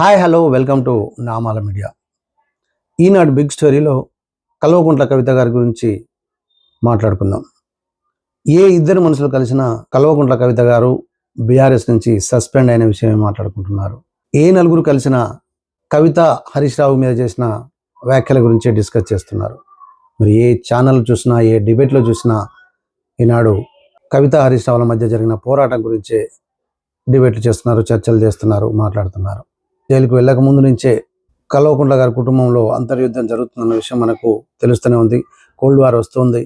Hi hello welcome to Namala media Eenadu big స్టోరీలో కల్వకుంట్ల కవిత గారి గురించి మాట్లాడుకుందాం. ఏ ఇద్దరు మనుషులు కలిసిన కల్వకుంట్ల కవిత గారు బీఆర్ఎస్ నుంచి సస్పెండ్ అయిన విషయమే మాట్లాడుకుంటున్నారు. ఏ నలుగురు కలిసిన కవిత హరీష్ రావు మీద చేసిన వ్యాఖ్యల గురించే డిస్కస్ చేస్తున్నారు. మరి ఏ ఛానల్ చూసినా ఏ డిబేట్లో చూసినా ఈనాడు కవిత హరీష్ రావుల మధ్య జరిగిన పోరాటం గురించే డిబేట్లు చేస్తున్నారు చర్చలు చేస్తున్నారు మాట్లాడుతున్నారు. జైలుకు వెళ్ళక ముందు నుంచే కల్వకుంట్ల గారి కుటుంబంలో అంతర్యుద్ధం జరుగుతుందన్న విషయం మనకు తెలుస్తూనే ఉంది. కోల్డ్ వార్ వస్తుంది.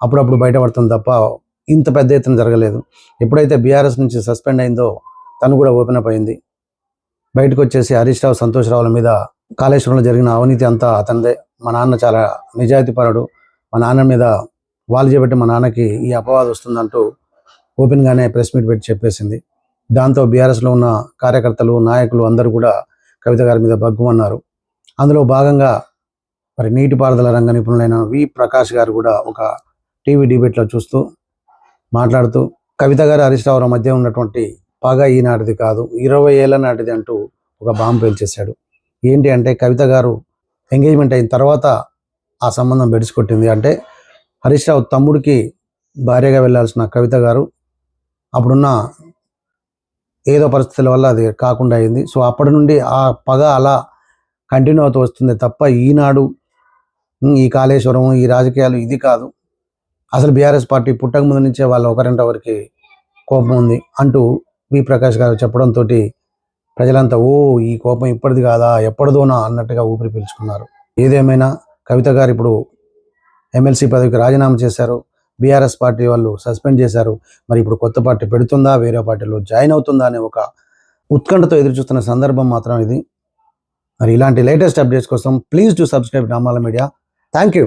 అప్పుడప్పుడు బయటపడుతుంది తప్ప ఇంత పెద్ద ఎత్తున జరగలేదు. ఎప్పుడైతే బీఆర్ఎస్ నుంచి సస్పెండ్ అయిందో తను కూడా ఓపెన్ అప్ అయింది. బయటకు వచ్చేసి హరీష్ రావు సంతోష్ రావుల మీద కాళేశ్వరంలో జరిగిన అవినీతి అంతా అతనిదే. మా నాన్న చాలా నిజాయితీపరుడు మా నాన్న మీద వాళ్ళు చేపట్టి మా నాన్నకి ఈ అపవాదం వస్తుందంటూ ఓపెన్గానే ప్రెస్ మీట్ పెట్టి చెప్పేసింది. దాంతో బీఆర్ఎస్లో ఉన్న కార్యకర్తలు నాయకులు అందరూ కూడా కవిత గారి మీద బగ్గుమన్నారు అందులో భాగంగా మరి నీటిపారుదల రంగ నిపుణులైన వి. ప్రకాష్ గారు కూడా ఒక టీవీ డిబేట్లో చూస్తూ మాట్లాడుతూ కవిత గారు హరీష్ రావు మధ్య ఉన్నటువంటి పగ ఈనాటిది కాదు ఇరవై ఏళ్ళ నాటిది అంటూ ఒక బాంబు పేల్చేశాడు. ఏంటి అంటే కవిత గారు ఎంగేజ్మెంట్ అయిన తర్వాత ఆ సంబంధం బెడిసికొట్టింది అంటే హరీష్ రావు తమ్ముడికి భార్యగా వెళ్ళాల్సిన కవిత గారు అప్పుడున్న ఏదో పరిస్థితుల వల్ల అది కాకుండా అయింది. సో అప్పటి నుండి ఆ పగ అలా కంటిన్యూ అవుతూ వస్తుంది తప్ప ఈనాడు ఈ కాళేశ్వరం ఈ రాజకీయాలు ఇది కాదు. అసలు బీఆర్ఎస్ పార్టీ పుట్టక ముందు నుంచే వాళ్ళు ఒకరింట వరకు కోపం ఉంది అంటూ వి ప్రకాష్ గారు చెప్పడంతో ప్రజలంతా ఓ ఈ కోపం ఇప్పటిది కాదా? ఎప్పటిదోనా? అన్నట్టుగా ఊపిరి పీల్చుకున్నారు. ఏదేమైనా కవిత గారు ఇప్పుడు ఎమ్మెల్సీ పదవికి రాజీనామా చేశారు. బీఆర్ఎస్ పార్టీ వాళ్ళు సస్పెండ్ చేశారు. మరి ఇప్పుడు కొత్త పార్టీ పెడుతుందా? వేరే పార్టీలో జాయిన్ అవుతుందా? అనే ఒక ఉత్కంఠతో ఎదురుచూస్తున్న సందర్భం మాత్రం ఇది. మరి ఇలాంటి లేటెస్ట్ అప్డేట్స్ కోసం please to subscribe Namala media. Thank you